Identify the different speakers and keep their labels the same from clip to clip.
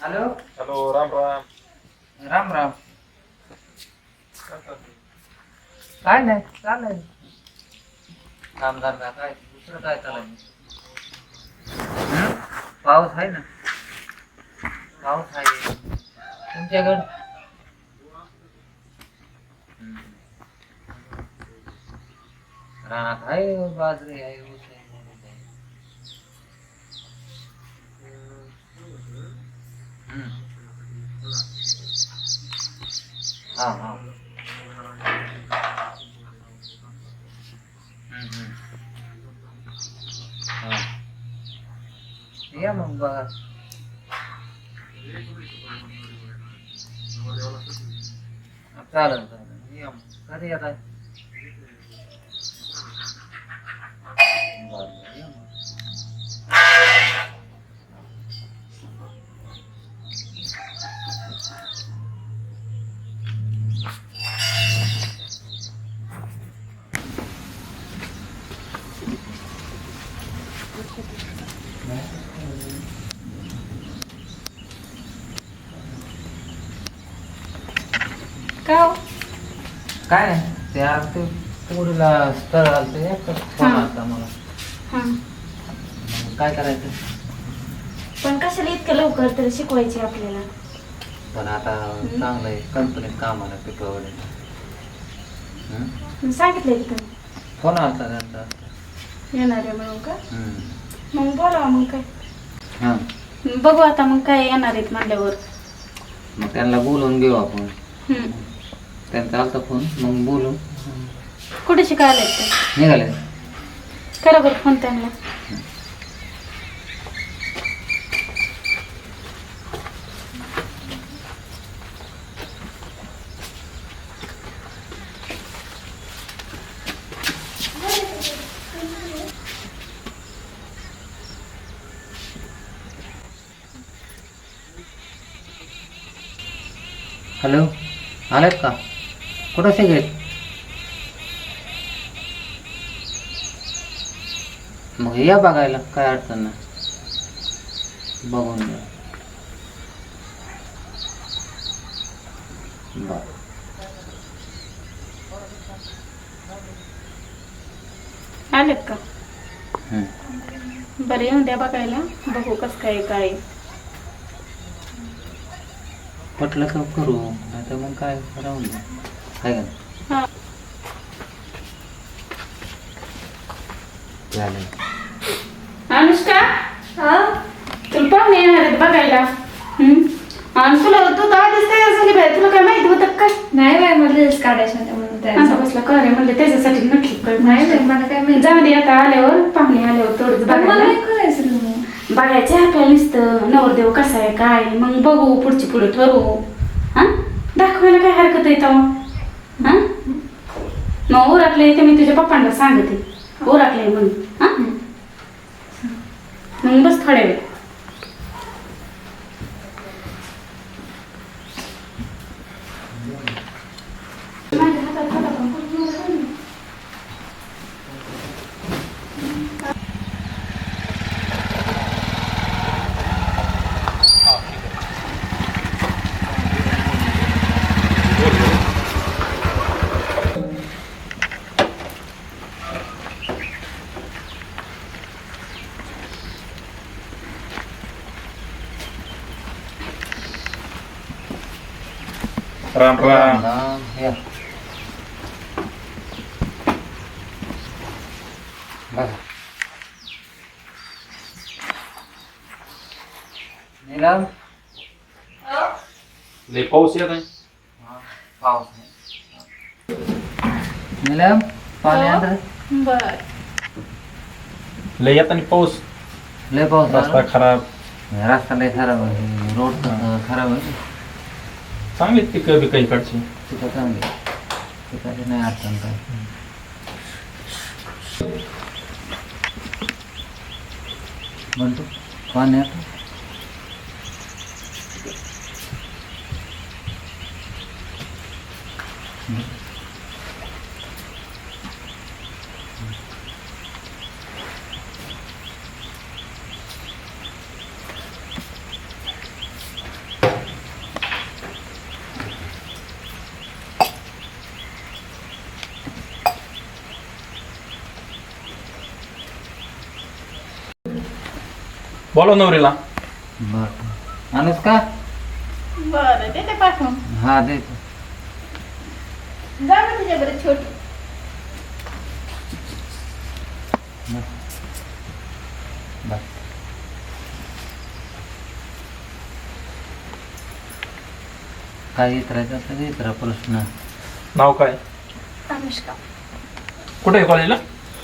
Speaker 1: Hello?
Speaker 2: Hello Ram Ram.
Speaker 1: Ram Ram. काय नाही चालेल काम धंदा काय? दुसरं काय चालेल पाऊस आहे ना? पाऊस आहे. तुमच्याकडं. रानात आहे बाजरी आहे ऊस आहे मूग आहे. हम्म. हा हा हम्म, हम्म. हा. या मग बघा चालेल चालेल या मग कधी येत आहे
Speaker 3: का?
Speaker 1: काय नाही ते आज ते पोरीला स्थळ आलं ते फोन
Speaker 3: हा.
Speaker 1: आलता मला.
Speaker 3: हा.
Speaker 1: मग काय करायचं?
Speaker 3: पण कशाला इतकं लवकर तरी शिकवायचे आपल्याला?
Speaker 1: पण आता चांगलं आहे कंपनीत कामाला पिकवले
Speaker 3: की तुम्ही
Speaker 1: फोन आलता त्यांचा.
Speaker 3: येणार आहे म्हणून का?
Speaker 1: हम्म.
Speaker 3: मग बोलावा मग काय?
Speaker 1: हा.
Speaker 3: बघू आता मग काय येणार आहेत म्हणल्यावर.
Speaker 1: मग त्यांना बोलवून घेऊ आपण.
Speaker 3: हम्म.
Speaker 1: त्यांचा आलता फोन मग बोलू.
Speaker 3: कुठे शिकायला आहेत ते?
Speaker 1: निघाले.
Speaker 3: करा बरं फोन त्यांना
Speaker 1: हॅलो आलेत का? कुठं शिकेल मग या बघायला काय अडचण नाही. बघून घ्या. बरं.
Speaker 3: आलेत का. बरं येऊन द्या बघायला. बघू कसं काय काय.
Speaker 1: पटलं तर करू? नाही तर मग काय? राहून दे. काय का? नाही?
Speaker 3: हा अनुष्का? तुला पाहुणे येणार आहेत बघायला. हम्म. आणि तुला तू तर आधीच तयार झाली बाय तुला काय माहिती होतं का? काय
Speaker 4: नाही बाय मला रील्स काढायच्या होत्या म्हणून तयार
Speaker 3: असं
Speaker 4: झाले.
Speaker 3: बसला कर आहे म्हणलं त्याच्यासाठी नक्की कर.
Speaker 4: नाही बाई, मला काय माहिती.
Speaker 3: जाऊ दे आता आल्यावर पाहुणे आल्यावर थोडंच
Speaker 4: पण मला
Speaker 3: बघायला. बघायचं आपल्याला नुसतं नवरदेव कसा आहे काय. मग बघू पुढची पुढे ठरवू. हा? दाखवायला काय हरकत आहे तेव्हा? हा? मग ओरखले ते मी तुझ्या पप्पांना सांगते. ओरखले म्हणून. हा? मग बस थोड्या वेळ.
Speaker 2: राम राम
Speaker 1: राम, या. बघा नीलम
Speaker 2: लय पाऊस येत आहे
Speaker 1: हा, पाऊस आहे. नीलम पाणी. आणतं
Speaker 3: बर
Speaker 2: लय येत आणि पाऊस
Speaker 1: लय पाऊस
Speaker 2: रस्ता
Speaker 1: आला.
Speaker 2: खराब
Speaker 1: रस्ता लय खराब आहे रोड खराब आहे
Speaker 2: चांगली पिकं बिकं इकडची
Speaker 1: तिथं चांगली तिथं नाही अडचण काय. म्हणतो पाण्यात
Speaker 2: बोला नवरीला.
Speaker 1: बर. आणूस का
Speaker 3: बरं ते पाठवून.
Speaker 1: हा देतो.
Speaker 3: जा तुझ्या बरं. छोटी
Speaker 1: काय विचारायचं असं विचारा प्रश्न?
Speaker 2: नाव काय?
Speaker 4: अनुष्का.
Speaker 2: कुठे आहे कॉलेजला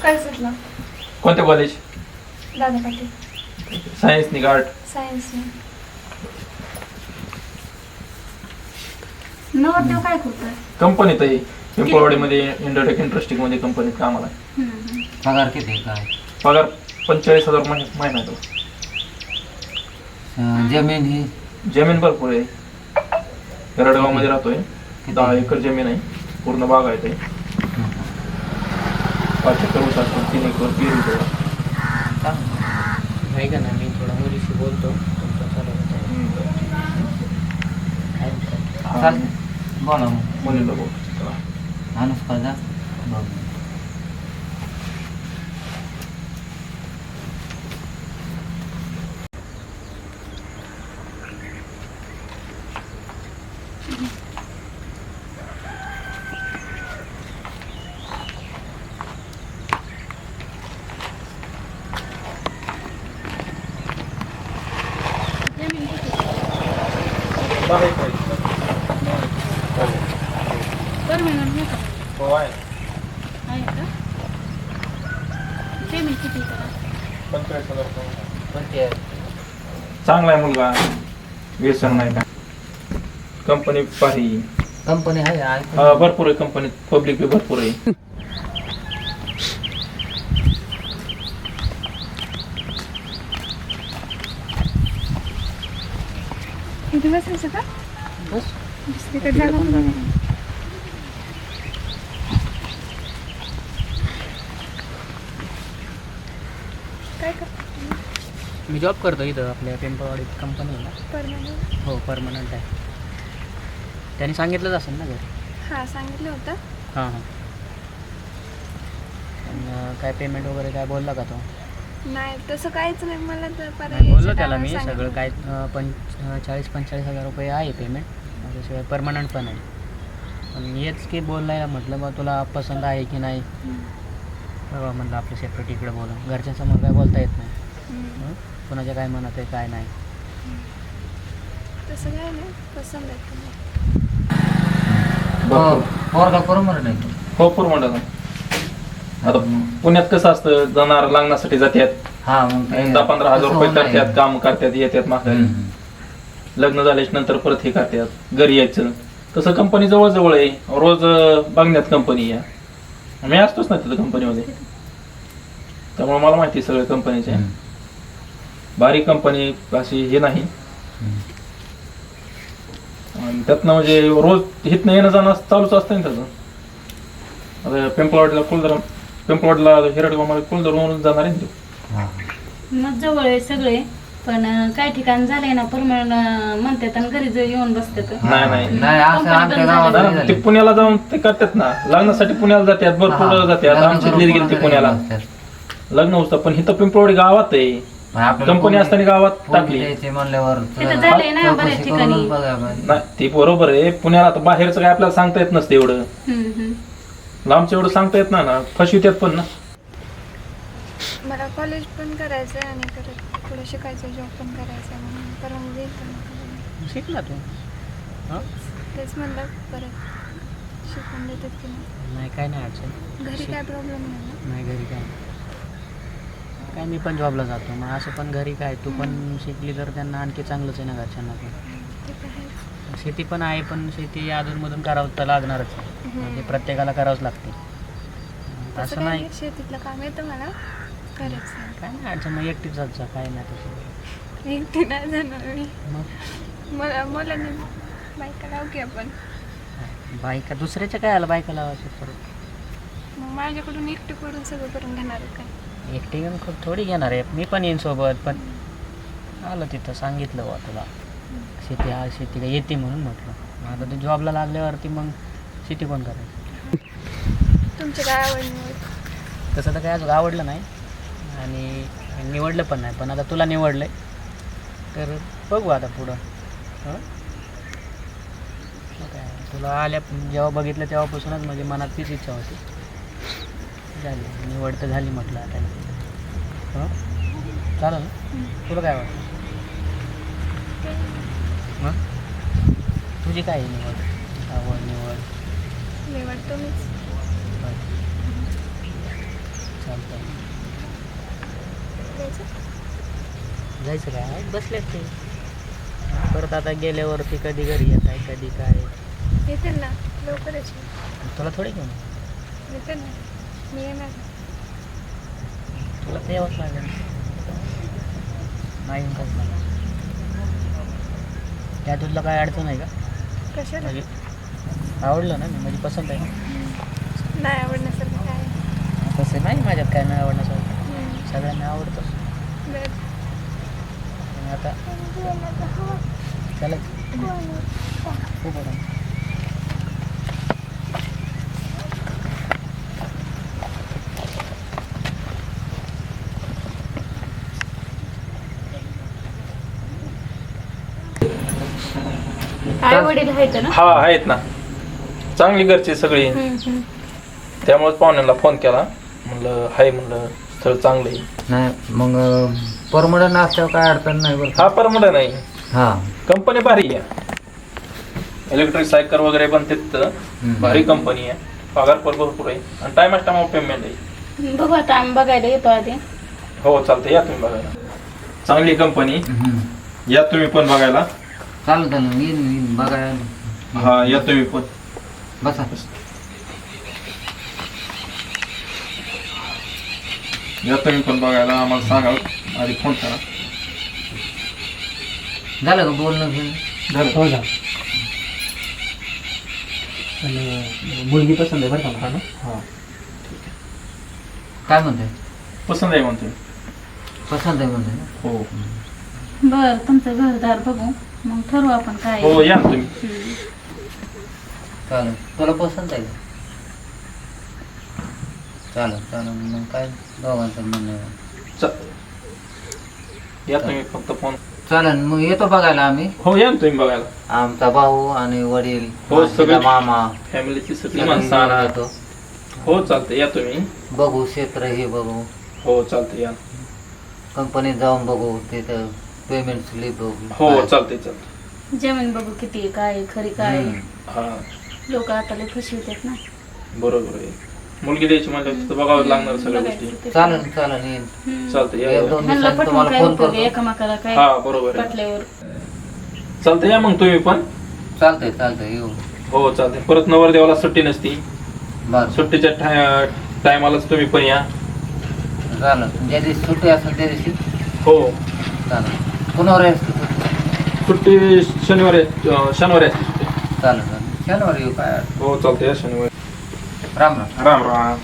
Speaker 4: काय सुटलं
Speaker 2: कोणत्या कॉलेज
Speaker 4: दादा पाटील.
Speaker 2: सायन्स नि आर्ट
Speaker 4: सायन्सने
Speaker 3: नवरदेव काय करतोय
Speaker 2: कंपनीत आहे पिंपळवाडीमध्ये इंडोटेक इंडस्ट्री मध्ये कंपनीत कामाला आहे
Speaker 1: पगार किती आहे काय?
Speaker 2: पगार पंचेचाळीस हजार महिना महिना आहे तो.
Speaker 1: अं, जमीन ही?
Speaker 2: जमीन भरपूर आहे. करडगावमध्ये राहतोय. दहा एकर जमीन आहे. पूर्ण बाग आहे ते. पाच एकर ऊस असतो तीन एकर पेरू तेवढा.
Speaker 1: चांगलं.
Speaker 5: ऐका ना मी थोडा मुलीशी बोलतो तुमचं चालू होतं काय म्हणताय?
Speaker 1: चालतंय. बोला मग आणूस का?
Speaker 2: हो आहे
Speaker 3: पेमेंट किती करा?
Speaker 2: पंचेचाळीस हजार
Speaker 1: कोणती आहे?
Speaker 2: चांगला आहे मुलगा. व्यसन नाही का? कंपनी पाही
Speaker 1: कंपनी आहे
Speaker 2: हा, भरपूर आहे कंपनीत पब्लिक बी भरपूर आहे.
Speaker 4: बसायचं का?
Speaker 5: बस.
Speaker 4: दुसरीकडे जागा पण नाही.
Speaker 5: मी जॉब करतो इथं आपल्या पिंपळवाडीत कंपनी आहे ना.
Speaker 4: परमनंट
Speaker 5: हो परमनंट आहे. त्यांनी सांगितलंच असेल ना घरी?
Speaker 4: हां सांगितलं होतं.
Speaker 5: हां हां. पण, अं, काय पेमेंट वगैरे काय बोलला का तो?
Speaker 4: नाही तसं काहीच नाही. मला तर
Speaker 5: नाही बोललो त्याला मी. सगळं काय अं, पं अं, चाळीस पंचेचाळीस हजार रुपये आहे पेमेंट त्याशिवाय परमनंट पण आहे. पण हेच की बोलायला म्हटलं बा तुला पसंत आहे की नाही. बघा म्हणलं आपलं सेपरेट इकडे बोलून. घरच्यांसमोर काय बोलता येत नाही.
Speaker 4: हम्म.
Speaker 5: हं? कोणाच्या काय मनात आहे काय नाही.
Speaker 4: तसं काय नाही पसंत आहे तुम्हाला.
Speaker 1: हो
Speaker 2: भरपूर.
Speaker 1: पोरगा बरोबर नाही
Speaker 2: हो पूर म्हणतात आता पुण्यात कसं असतं जाणार लागण्यासाठी जातात
Speaker 1: हा मग ते-
Speaker 2: दहा पंधरा हजार
Speaker 1: तसं
Speaker 2: रुपये
Speaker 1: होणार
Speaker 2: करतात. काम करतात येतात माघारी
Speaker 1: हम्म.
Speaker 2: लग्न झाल्याच्यानंतर परत हे करतात घरी यायचं. तसं कंपनी जवळ जवळ आहे. रोज अं, बघण्यात कंपनी या मी असतोच ना तिथं कंपनीमध्ये त्यामुळे मला माहिती आहे सगळ्या कंपनीचे
Speaker 1: हम्म.
Speaker 2: बारीक कंपनी अशी हे नाही. आणि त्यातनं म्हणजे रोज हिथनं येणं जाणं चालूच असतं ना त्याचं आता पिंपळवाडीला कुलधर पिंपळवाडीला हिरडगावमध्ये कुलधरवरून जाणार आहे ना तो.
Speaker 3: मग जवळ आहे सगळे पण अं, काही ठिकाण झाले ना परमनंट म्हणतात आणि घरी जर येऊन बसतात
Speaker 2: नाही नाही
Speaker 1: नाही असं
Speaker 3: कंपनी
Speaker 1: आमच्या
Speaker 3: बंद
Speaker 1: गावात
Speaker 3: झाली.
Speaker 2: नाही,
Speaker 1: नाही
Speaker 2: ते
Speaker 1: झालं.
Speaker 2: पुण्याला जाऊन ते करतात ना लग्नासाठी पुण्याला जातात भरपूर. जातात
Speaker 1: लग्न
Speaker 2: आमची
Speaker 1: करून
Speaker 2: गेली ते पुण्याला. लग्न होतं पण इथं पिंपळवाडी गावात आहे
Speaker 1: पण आपल्याला
Speaker 2: कंपनी असताना गावात
Speaker 1: पोरगी
Speaker 2: टाकली.
Speaker 1: द्यायची म्हणल्यावर
Speaker 3: तिथं झालंय ना
Speaker 1: चौकशी
Speaker 3: बऱ्याच
Speaker 1: करूनच
Speaker 3: ठिकाणी.
Speaker 1: बघायला पाहिजे.
Speaker 2: नाही ते बरोबर आहे. पुण्याला आता बाहेरचं काय आपल्याला सांगता येत नसतं एवढं.
Speaker 3: हम्म, हम्म.
Speaker 2: लांबचं एवढं सांगता येत नाही ना. फसवित्यात पण ना.
Speaker 4: मला कॉलेज पण करायचं आहे आणि परत पुढे शिकायचं जॉब पण करायचा आहे म्हणून. परत येईल
Speaker 5: शिक ना तू? हां?
Speaker 4: तेच म्हणलं परत शिकून देतात की नाही.
Speaker 5: नाही काय नाही अडचण.
Speaker 4: घरी. काय प्रॉब्लेम नाही ना.
Speaker 5: नाही घरी काय? काय मी पण जॉबला जातो. मग असं पण घरी काय तू पण शिकली तर त्यांना आणखी चांगलंच आहे ना घरच्यांना पण. शेती पण आहे पण शेती अधूनमधून करावं तर लागणारच आहे. म्हणजे प्रत्येकाला करावंच लागते. असं नाही.
Speaker 4: शेतीतलं काम येतं मला करायचं
Speaker 5: काय नाही अडचण मग एकटीच जात जा काय नाही तसं.
Speaker 4: एकटी नाही जाणार मी. मला मला नाही बायका लावू की आपण.
Speaker 5: बायका दुसऱ्याच्या काय आलं? बायका लावायचं परत.
Speaker 4: मग माझ्याकडून एकटी करून सगळं करून घेणार आहे काय?
Speaker 5: एकटी येऊन खूप थोडी घेणार आहे. मी पण येईन सोबत पण आलं तिथं सांगितलं बा तुला. शेती हा शेती काय येते म्हणून म्हटलं. मग आता तू जॉबला लागल्यावरती मग शेती कोण करायची?
Speaker 4: तुमच्या काय आवड निवड
Speaker 5: तसं तर काय अजून आवडलं नाही. आणि निवडलं पण नाही पण आता तुला निवडलंय. तर बघू आता पुढं. हं? मग काय, तुला आल्या जेव्हा बघितलं तेव्हापासूनच म्हणजे मनात तीच इच्छा होती. झाली. निवड तर झाली म्हटलं आता. हं? चालेल. ना तुला काय वाटतं? हं? तुझी काय आहे निवड? आवड निवड? चालतं
Speaker 4: जायचं?
Speaker 5: जायचं काय बसलेत ते परत आता गेल्यावरती कधी घरी येत आहे कधी काय?
Speaker 4: येते ना. लवकरच.
Speaker 5: तुला थोडी घेऊन
Speaker 4: येते ना. मी येणार
Speaker 5: तुला यावंच लागेल नाही येऊन त्या तुला काय अडचण आहे का
Speaker 4: कशाला
Speaker 5: म्हणजे आवडलं ना मी म्हणजे पसंत आहे ना
Speaker 4: नाही आवडण्यासारखं काय आहे?
Speaker 5: तसं नाही माझ्यात काय नाही आवडण्यासारखं
Speaker 4: हम्म.
Speaker 5: सगळ्यांना
Speaker 4: बरं.
Speaker 5: पण आता चालेल खूप बरं
Speaker 3: आई वडील आहेत ना?
Speaker 2: हा आहेत ना. चांगली घरची सगळी.
Speaker 4: हम्म.
Speaker 2: त्यामुळे पाहुण्यांना फोन केला. म्हणलं हाय म्हणलं स्थळ चांगलं आहे.
Speaker 1: नाही मग परमनंट असल्यावर काय अडचण नाही बरं.
Speaker 2: हा परमड नाही
Speaker 1: हा.
Speaker 2: कंपनी भारी आहे. इलेक्ट्रिक सायकल वगैरे पण तिथं. भारी कंपनी आहे. पगार पण भरपूर आहे. आणि टायमा टायमा पेमेंट आहे.
Speaker 3: बघू आता आम्ही बघायला येतो आधी.
Speaker 2: हो चालतं या तुम्ही बघायला. चांगली कंपनी
Speaker 1: हम्म.
Speaker 2: या तुम्ही पण बघायला.
Speaker 1: चालेल चालेल येईन येईन बघायला.
Speaker 2: हा या तुम्ही पण.
Speaker 1: बसा.
Speaker 2: या तुम्ही पण बघायला आम्हाला सांगा. आधी फोन करा.
Speaker 1: झालं का बोलणं घेऊन
Speaker 2: झालं.
Speaker 5: हो जा पण मुलगी पसंत आहे बरं का मला.
Speaker 2: हा.
Speaker 1: काय म्हणते
Speaker 2: पसंत आहे म्हणतो
Speaker 1: पसंत आहे म्हणते ना?
Speaker 2: हो.
Speaker 3: बर तुमचं घरदार बघू. मग ठरवू आपण काय
Speaker 2: हो या ना तुम्ही.
Speaker 3: हम्म.
Speaker 1: चालेल. तुला पसंत आहे का? चालेल चालेल. मग काय दोघांचं म्हणणं आहे.
Speaker 2: चा- या तुम्ही फक्त फोन.
Speaker 1: चालेल मग येतो बघायला आम्ही.
Speaker 2: हो या ना तुम्ही बघायला.
Speaker 1: आमचा भाऊ आणि वडील
Speaker 2: हो,
Speaker 1: मावशीचा
Speaker 2: सगळे.
Speaker 1: मामा.
Speaker 2: फॅमिलीची सगळी
Speaker 1: सगळे
Speaker 2: माणसं.
Speaker 1: मिळून
Speaker 2: आणा
Speaker 1: येतो
Speaker 2: हो चालतं या तुम्ही.
Speaker 1: बघू क्षेत्र हे बघू.
Speaker 2: हो चालतं या.
Speaker 1: कंपनीत जाऊन बघू तिथं. पेमेंट स्लिप
Speaker 2: हो
Speaker 1: काय.
Speaker 2: चालतंय चालतंय.
Speaker 3: जमीन बघू किती आहे, काय आहे, खरी काय.
Speaker 2: हा.
Speaker 3: लोक आता लय फसवितात ना.
Speaker 2: बरोबर आहे. मुलगी द्यायची म्हणलं तिथं बघावं लागणार सगळ्या गोष्टी.
Speaker 3: बघायचं ते.
Speaker 1: येईन.
Speaker 3: हम्म.
Speaker 2: चालतं या
Speaker 1: एक
Speaker 2: या.
Speaker 1: दोन
Speaker 3: ह्यांना
Speaker 1: दिवसांनी
Speaker 3: पटवून
Speaker 1: तुम्हाला
Speaker 3: काय
Speaker 1: फोन
Speaker 3: उपयोग आहे?
Speaker 1: करतो.
Speaker 3: एकामेकाला काय
Speaker 2: हा बरोबर आहे.
Speaker 3: पटल्यावर.
Speaker 2: चालतं या मग तुम्ही पण.
Speaker 1: चालतंय चालतंय येऊ.
Speaker 2: हो चालतंय. परत नवरदेवाला सुट्टी नसती.
Speaker 1: बरं.
Speaker 2: सुट्टीच्या टायमालाच तुम्ही पण या.
Speaker 1: चालेल ज्या दिवशी सुट्टी असेल त्या दिवशी?
Speaker 2: हो.
Speaker 1: चालेल. कुणावर आहे
Speaker 2: सुट्टी? शनिवारी अं, शनिवारी असते सुट्टी
Speaker 1: चालेल चालेल. शनिवारी येऊ काय?
Speaker 2: हो चालतंय या शनिवारी.
Speaker 1: राम राम.
Speaker 2: राम राम.